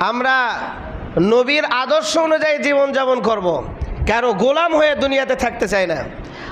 আমরা নবীর আদর্শ অনুযায়ী জীবনযাপন করব। কারও গোলাম হয়ে দুনিয়াতে থাকতে চাই না।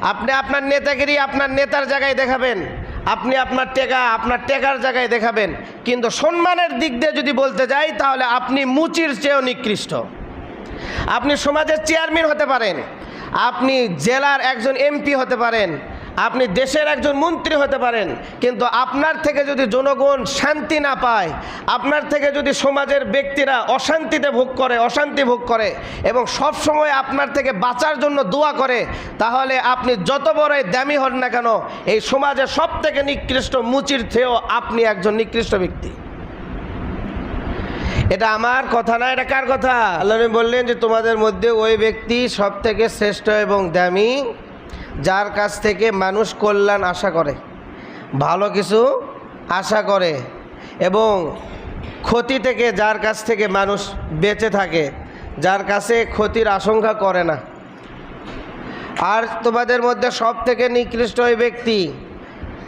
আপনি আপনার নেতাগিরি আপনার নেতার জায়গায় দেখাবেন। আপনি আপনার টেকা আপনার টেকার জায়গায় দেখাবেন। কিন্তু সম্মানের দিক দিয়ে যদি বলতে যাই, তাহলে আপনি মুচির চেয়েও নিকৃষ্ট। আপনি সমাজের চেয়ারম্যান হতে পারেন। আপনি জেলার একজন এমপি হতে পারেন। আপনি দেশের একজন মন্ত্রী হতে পারেন, কিন্তু আপনার থেকে যদি জনগণ শান্তি না পায়, আপনার থেকে যদি সমাজের ব্যক্তিরা অশান্তিতে ভোগ করে, অশান্তি ভোগ করে, এবং সব সময় আপনার থেকে বাঁচার জন্য দোয়া করে, তাহলে আপনি যত বড়ই দামি হন না কেন, এই সমাজে সব থেকে নিকৃষ্ট মুচির থেকেও আপনি একজন নিকৃষ্ট ব্যক্তি। এটা আমার কথা না, এটা কার কথা? আল্লাহ বললেন যে, তোমাদের মধ্যে ওই ব্যক্তি সব থেকে শ্রেষ্ঠ এবং দামি যার কাছ থেকে মানুষ কল্যাণ আশা করে, ভালো কিছু আশা করে এবং ক্ষতি থেকে যার কাছ থেকে মানুষ বেঁচে থাকে, যার কাছে ক্ষতির আশঙ্কা করে না। আর তোমাদের মধ্যে সব থেকে নিকৃষ্ট ওই ব্যক্তি,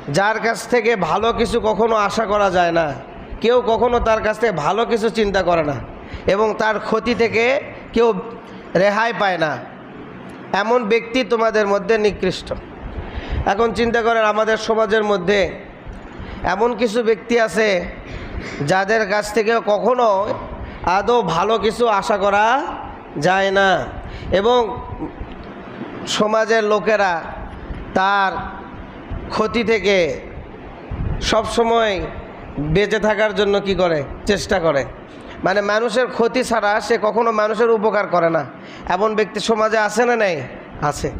যার কাছ থেকে ভালো কিছু কখনো আশা করা যায় না, কেউ কখনো তার কাছ থেকে ভালো কিছু চিন্তা করে না এবং তার ক্ষতি থেকে কেউ রেহাই পায় না। এমন ব্যক্তি তোমাদের মধ্যে নিকৃষ্ট। এখন চিন্তা করেন, আমাদের সমাজের মধ্যে এমন কিছু ব্যক্তি আছে যাদের কাছ থেকে কখনো আদৌ ভালো কিছু আশা করা যায় না এবং সমাজের লোকেরা তার ক্ষতি থেকে সব সময় বেঁচে থাকার জন্য কি করে? চেষ্টা করে। মানে মানুষের ক্ষতি ছাড়া সে কখনো মানুষের উপকার করে না। এমন ব্যক্তি সমাজে আছে না নেই? আছে।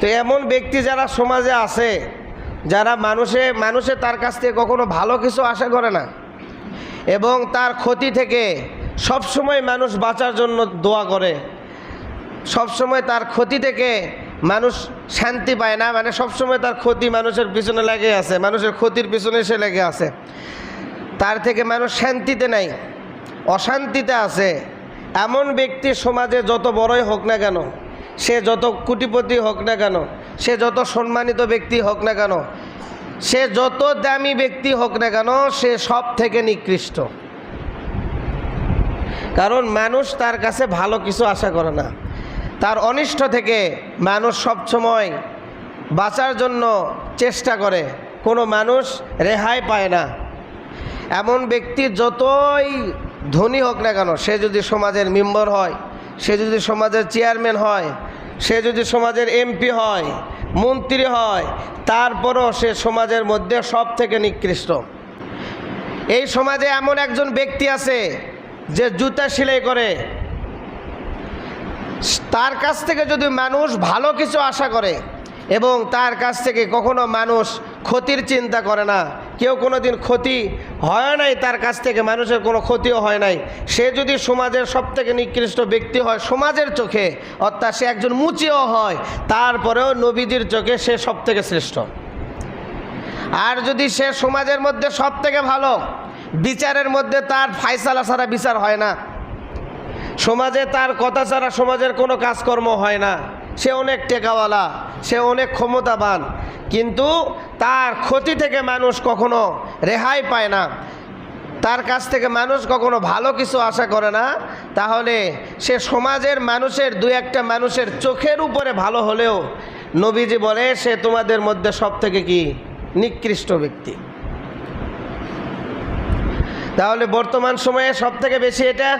তো এমন ব্যক্তি যারা সমাজে আছে, যারা মানুষে মানুষে তার কাছ থেকে কখনো ভালো কিছু আশা করে না। এবং তার ক্ষতি থেকে সব সময় মানুষ বাঁচার জন্য দোয়া করে। সব সময় তার ক্ষতি থেকে মানুষ শান্তি পায় না। মানে সব সময় তার ক্ষতি মানুষের পিছনে লেগে আছে, মানুষের ক্ষতির পিছনে সে লেগে আছে। তার থেকে মানুষ শান্তিতে নাই। অশান্তিতে আছে। এমন ব্যক্তি সমাজে যত বড়ই হোক না কেন, সে যত কুটিপতি হোক না কেন, সে যত সম্মানিত ব্যক্তি হোক না কেন, সে যত দামি ব্যক্তি হোক না কেন, সে সব থেকে নিকৃষ্ট। কারণ মানুষ তার কাছে ভালো কিছু আশা করে না। তার অনিষ্ট থেকে মানুষ সবসময় বাঁচার জন্য চেষ্টা করে। কোনো মানুষ রেহাই পায় না। এমন ব্যক্তি যতই ধনী হোক না কেন, সে যদি সমাজের মেম্বার হয়, সে যদি সমাজের চেয়ারম্যান হয়, সে যদি সমাজের এমপি হয়, মন্ত্রী হয়, তারপরও সে সমাজের মধ্যে সব থেকে নিকৃষ্ট। এই সমাজে এমন একজন ব্যক্তি আছে যে জুতা সেলাই করে। তার কাছ থেকে যদি মানুষ ভালো কিছু আশা করে এবং তার কাছ থেকে কখনো মানুষ ক্ষতির চিন্তা করে না কেউ কোনো দিন ক্ষতি হয় নাই, তার কাছ থেকে মানুষের কোনো ক্ষতিও হয় নাই। সে যদি সমাজের সব থেকে নিকৃষ্ট ব্যক্তি হয়, সমাজের চোখে, অর্থাৎ সে একজন মুচিও হয়, তারপরেও নবীজির চোখে সে সব থেকে শ্রেষ্ঠ। আর যদি সে সমাজের মধ্যে সব থেকে ভালো, বিচারের মধ্যে তার ফায়সালা ছাড়া বিচার হয় না। সমাজে তার কথা ছাড়া সমাজের কোনো কাজকর্ম হয় না। সে অনেক টেকাওয়ালা। সে অনেক ক্ষমতাবান, কিন্তু তার ক্ষতি থেকে মানুষ কখনো রেহাই পায় না। তার কাছ থেকে মানুষ কখনো ভালো কিছু আশা করে না। তাহলে সে সমাজের মানুষের দু একটা মানুষের চোখের উপরে ভালো হলেও নবীজি বলে, সে তোমাদের মধ্যে সব থেকে কি? নিকৃষ্ট ব্যক্তি। তাহলে বর্তমান সময়ে সব থেকে বেশি এটা?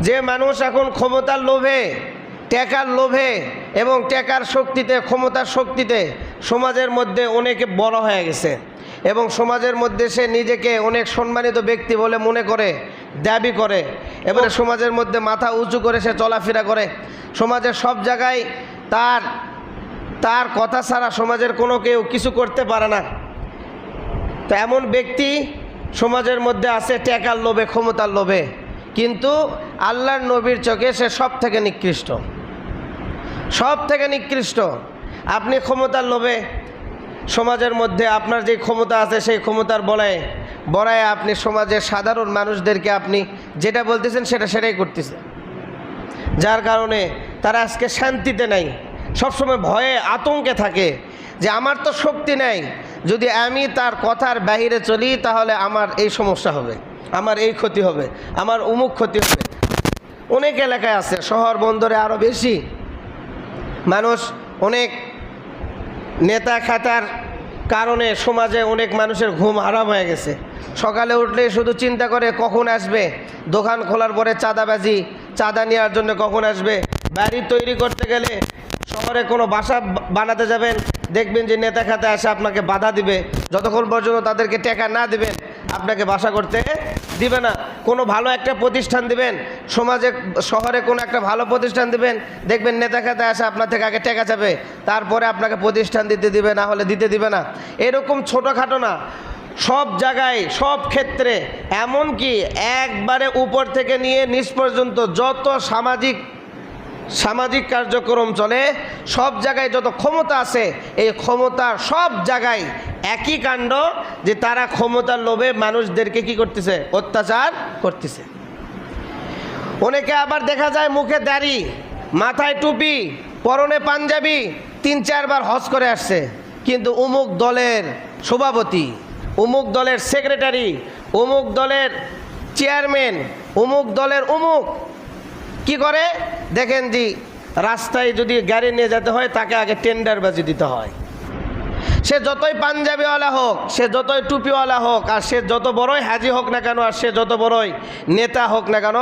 যে মানুষ এখন ক্ষমতার লোভে, টেকার লোভে এবং টেকার শক্তিতে ক্ষমতার শক্তিতে সমাজের মধ্যে অনেকে বড় হয়ে গেছে। এবং সমাজের মধ্যে সে নিজেকে অনেক সম্মানিত ব্যক্তি বলে মনে করে দাবি করে। এবং সমাজের মধ্যে মাথা উঁচু করে সে চলাফেরা করে। সমাজের সব জায়গায় তার তার কথা ছাড়া সমাজের কোনো কেউ কিছু করতে পারে না। তো এমন ব্যক্তি সমাজের মধ্যে আছে টেকার লোভে ক্ষমতার লোভে। কিন্তু আল্লাহর নবীর চোখে সে সব থেকে নিকৃষ্ট। সব থেকে নিকৃষ্ট। আপনি ক্ষমতার লোভে সমাজের মধ্যে আপনার যে ক্ষমতা আছে সেই ক্ষমতার বলায় বড়ায় আপনি সমাজের সাধারণ মানুষদেরকে আপনি যেটা বলতেছেন সেটা সেটাই করতেছেন। যার কারণে তারা আজকে শান্তিতে নাই, সবসময় ভয়ে আতঙ্কে থাকে যে আমার তো শক্তি নাই, যদি আমি তার কথার বাহিরে চলি তাহলে আমার এই সমস্যা হবে, আমার এই ক্ষতি হবে, আমার উমুক ক্ষতি হবে। অনেক এলাকায় আছে, শহর বন্দরে আরও বেশি। মানুষ অনেক নেতা খাতার কারণে সমাজে অনেক মানুষের ঘুম হারাম হয়ে গেছে। সকালে উঠলে শুধু চিন্তা করে কখন আসবে, দোকান খোলার পরে চাঁদাবাজি, চাঁদা নেওয়ার জন্য কখন আসবে, বাড়ি তৈরি করতে গেলে শহরে কোনো বাসা বানাতে যাবেন, দেখবেন যে নেতা খাতে আসে আপনাকে বাধা দিবে, যতক্ষণ পর্যন্ত তাদেরকে টাকা না দিবেন, আপনাকে বাসা করতে দিবে না। কোনো ভালো একটা প্রতিষ্ঠান দিবেন, সমাজে, শহরে কোনো একটা ভালো প্রতিষ্ঠান দিবেন, দেখবেন নেতা খাতে আসে আপনার থেকে আগে টেকা যাবে তারপরে আপনাকে প্রতিষ্ঠান দিতে দিবে, না হলে দিতে দিবে না। এরকম ছোটোখাটো না। সব জায়গায়, সব ক্ষেত্রে এমন কি একবারে উপর থেকে নিয়ে নিচ পর্যন্ত যত সামাজিক সামাজিক কার্যক্রম চলে, সব জায়গায় যত ক্ষমতা আছে, এই ক্ষমতার সব জায়গায় একই কাণ্ড যে তারা ক্ষমতার লোভে মানুষদেরকে কি করতেছে? অত্যাচার করতেছে। অনেকে আবার দেখা যায় মুখে দাড়ি, মাথায় টুপি, পরনে পাঞ্জাবি, তিন চারবার হজ করে আসছে। কিন্তু উমুক দলের সভাপতি উমুক দলের সেক্রেটারি উমুক দলের চেয়ারম্যান উমুক দলের উমুক কি করে? দেখেন জি, রাস্তায় যদি গাড়ি নিয়ে যেতে হয়, তাকে আগে টেন্ডার টেন্ডারবাজি দিতে হয়। সে যতই পাঞ্জাবিওয়ালা হোক, সে যতই টুপিওয়ালা হোক, আর সে যত বড়ই হাজি হোক না কেন, আর সে যত বড়ই নেতা হোক না কেন,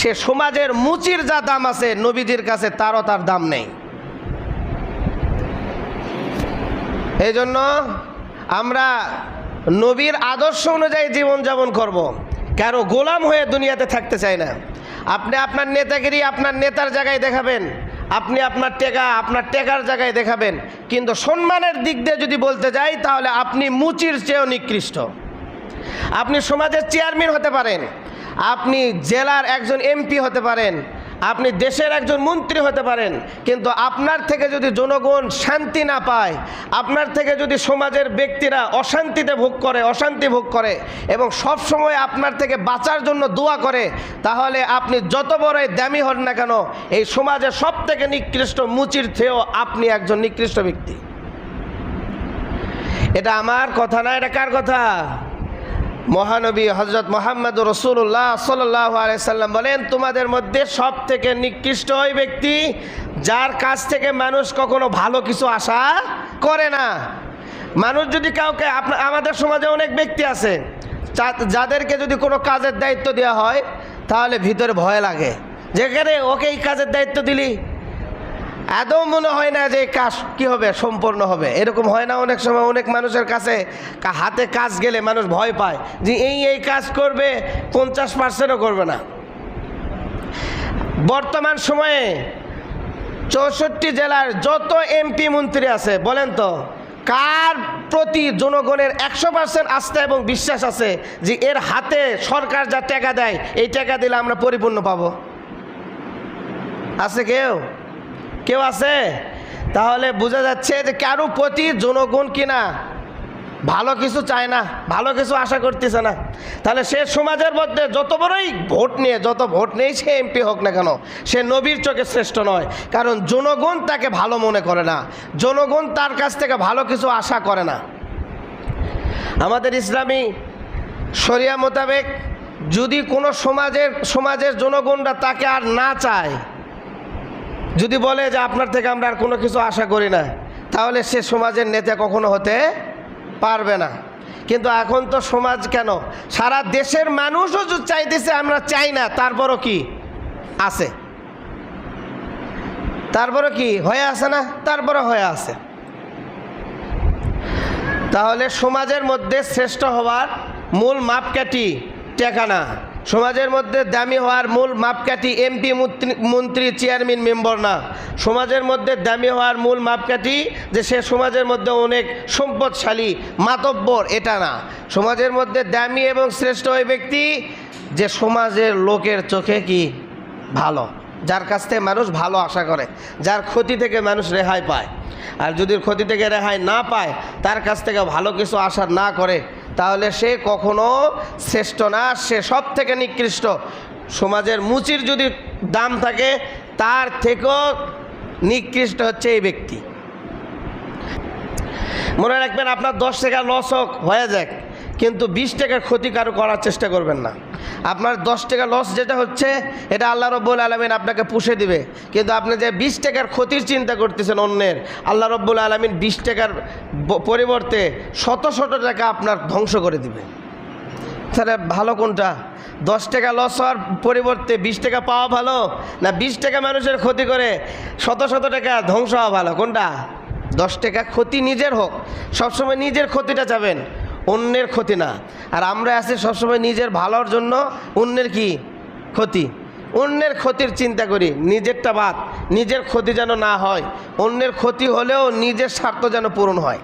সে সমাজের মুচির যা দাম আছে, নবীজির কাছে তারও তার দাম নেই। এই জন্য আমরা নবীর আদর্শ অনুযায়ী জীবনযাপন করব। কারও গোলাম হয়ে দুনিয়াতে থাকতে চাই না। আপনি আপনার নেতাগিরি আপনার নেতার জায়গায় দেখাবেন। আপনি আপনার টেকা, আপনার টেকার জায়গায় দেখাবেন। কিন্তু সম্মানের দিক দিয়ে যদি বলতে যাই, তাহলে আপনি মুচির চেয়েও নিকৃষ্ট। আপনি সমাজের চেয়ারম্যান হতে পারেন। আপনি জেলার একজন এমপি হতে পারেন। আপনি দেশের একজন মন্ত্রী হতে পারেন, কিন্তু আপনার থেকে যদি জনগণ শান্তি না পায়, আপনার থেকে যদি সমাজের ব্যক্তিরা অশান্তিতে ভোগ করে, অশান্তি ভোগ করে, এবং সব সময় আপনার থেকে বাঁচার জন্য দোয়া করে, তাহলে আপনি যত বড়ই দামি হন না কেন, এই সমাজে সব থেকে নিকৃষ্ট মুচির থেকেও আপনি একজন নিকৃষ্ট ব্যক্তি। এটা আমার কথা না, এটা কার কথা? মহানবী হজরত মোহাম্মদ রসুল্লাহ সাল্লাহ আলাইসাল্লাম বলেন, তোমাদের মধ্যে সব থেকে নিকৃষ্ট ওই ব্যক্তি যার কাছ থেকে মানুষ কখনো ভালো কিছু আশা করে না। মানুষ যদি কাউকে আমাদের সমাজে অনেক ব্যক্তি আছে যাদেরকে যদি কোনো কাজের দায়িত্ব দেওয়া হয়, তাহলে ভিতরে ভয় লাগে। যেখানে ওকে এই কাজের দায়িত্ব দিলি আদৌ মনে হয় না যে কাজ কি হবে, সম্পূর্ণ হবে? এরকম হয় না অনেক সময় অনেক মানুষের কাছে হাতে কাজ গেলে মানুষ ভয় পায় যে এই এই কাজ করবে, পঞ্চাশ পার্সেন্টও করবে না। বর্তমান সময়ে চৌষট্টি জেলার যত এমপি মন্ত্রী আছে, বলেন তো, কার প্রতি জনগণের একশো পার্সেন্ট আস্থা এবং বিশ্বাস আছে যে এর হাতে সরকার যা টাকা দেয়, এই টাকা দিলে আমরা পরিপূর্ণ পাবো? আছে কেউ? কেউ আছে? তাহলে বোঝা যাচ্ছে যে কারও প্রতি জনগণ কিনা ভালো কিছু চায় না, ভালো কিছু আশা করতেছে না। তাহলে সে সমাজের মধ্যে যত বড়ই ভোট নিয়ে, যত ভোট নেই, সে এমপি হোক না কেন, সে নবীর চোখে শ্রেষ্ঠ নয়। কারণ জনগণ তাকে ভালো মনে করে না, জনগণ তার কাছ থেকে ভালো কিছু আশা করে না। আমাদের ইসলামী শরিয়া মোতাবেক যদি কোনো সমাজের সমাজের জনগণরা তাকে আর না চায় যদি বলে যে আপনার থেকে আমরা আর কোনো কিছু আশা করি না, তাহলে সে সমাজের নেতা কখনো হতে পারবে না। কিন্তু এখন তো সমাজ কেন? সারা দেশের মানুষও যে চাইতেছে আমরা চাই না, তারপরও কি আছে? তারপরও কি হয়ে আছে না? তারপরে হয়ে আছে। তাহলে সমাজের মধ্যে শ্রেষ্ঠ হওয়ার মূল মাপকাঠি টেকা না সমাজের মধ্যে দামি হওয়ার মূল মাপকাঠি এমপি মন্ত্রী চেয়ারম্যান মেম্বর না। সমাজের মধ্যে দামি হওয়ার মূল মাপকাঠি যে সে সমাজের মধ্যে অনেক সম্পদশালী, মাতব্বর, এটা না। সমাজের মধ্যে দামি এবং শ্রেষ্ঠ ওই ব্যক্তি যে সমাজের লোকের চোখে কি ভালো? যার কাছ থেকে মানুষ ভালো আশা করে, যার ক্ষতি থেকে মানুষ রেহাই পায়। আর যদি ক্ষতি থেকে রেহাই না পায়, তার কাছ থেকে ভালো কিছু আশা না করে তাহলে সে কখনো শ্রেষ্ঠ না, সে সব থেকে নিকৃষ্ট। সমাজের মুচির যদি দাম থাকে, তার থেকেও নিকৃষ্ট হচ্ছে এই ব্যক্তি। মনে রাখবেন আপনার দশ টাকা লস হয়ে যাক। কিন্তু বিশ টাকার ক্ষতি কারও করার চেষ্টা করবেন না। আপনার দশ টাকা লস যেটা হচ্ছে, এটা আল্লাহ রব্বুল আলমিন আপনাকে পুষে দিবে। কিন্তু আপনি যে বিশ টাকার ক্ষতির চিন্তা করতেছেন অন্যের, আল্লাহ রব্বুল আলমিন বিশ টাকার পরিবর্তে শত শত টাকা আপনার ধ্বংস করে দিবে। তাহলে ভালো কোনটা? দশ টাকা লস হওয়ার পরিবর্তে বিশ টাকা পাওয়া ভালো, না বিশ টাকা মানুষের ক্ষতি করে শত শত টাকা ধ্বংস হওয়া ভালো? কোনটা? দশ টাকা ক্ষতি নিজের হোক। সবসময় নিজের ক্ষতিটা চাবেন। অন্যের ক্ষতি না। আর আমরা আছি সবসময় নিজের ভালোর জন্য, অন্যের কি? ক্ষতি। অন্যের ক্ষতির চিন্তা করি, নিজেরটা বাদ। নিজের ক্ষতি যেন না হয়, অন্যের ক্ষতি হলেও নিজের স্বার্থ যেন পূরণ হয়।